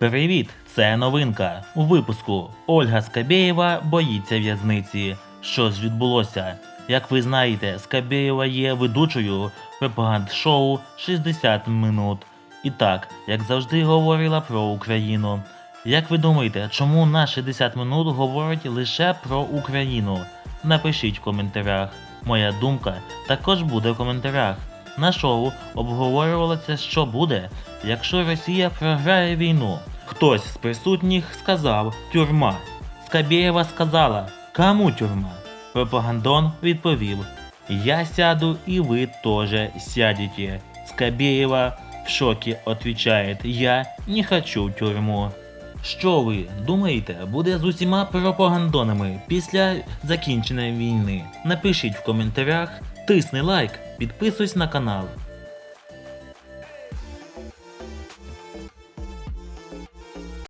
Привіт! Це новинка. У випуску Ольга Скабєєва боїться в'язниці. Що ж відбулося? Як ви знаєте, Скабєєва є ведучою пропаганд-шоу 60 минут. І так, як завжди говорила про Україну. Як ви думаєте, чому на 60 минут говорять лише про Україну? Напишіть в коментарях. Моя думка також буде в коментарях. На шоу обговорювалося, що буде, якщо Росія програє війну. Хтось з присутніх сказав тюрма. Скабєєва сказала Кому тюрма? Пропагандон відповів Я сяду і ви теж сядете. Скабєєва в шокі отвечает Я не хочу тюрму. Що ви думаєте, буде з усіма пропагандонами після закінчення війни? Напишіть в коментарях, тисни лайк, підписуйся на канал.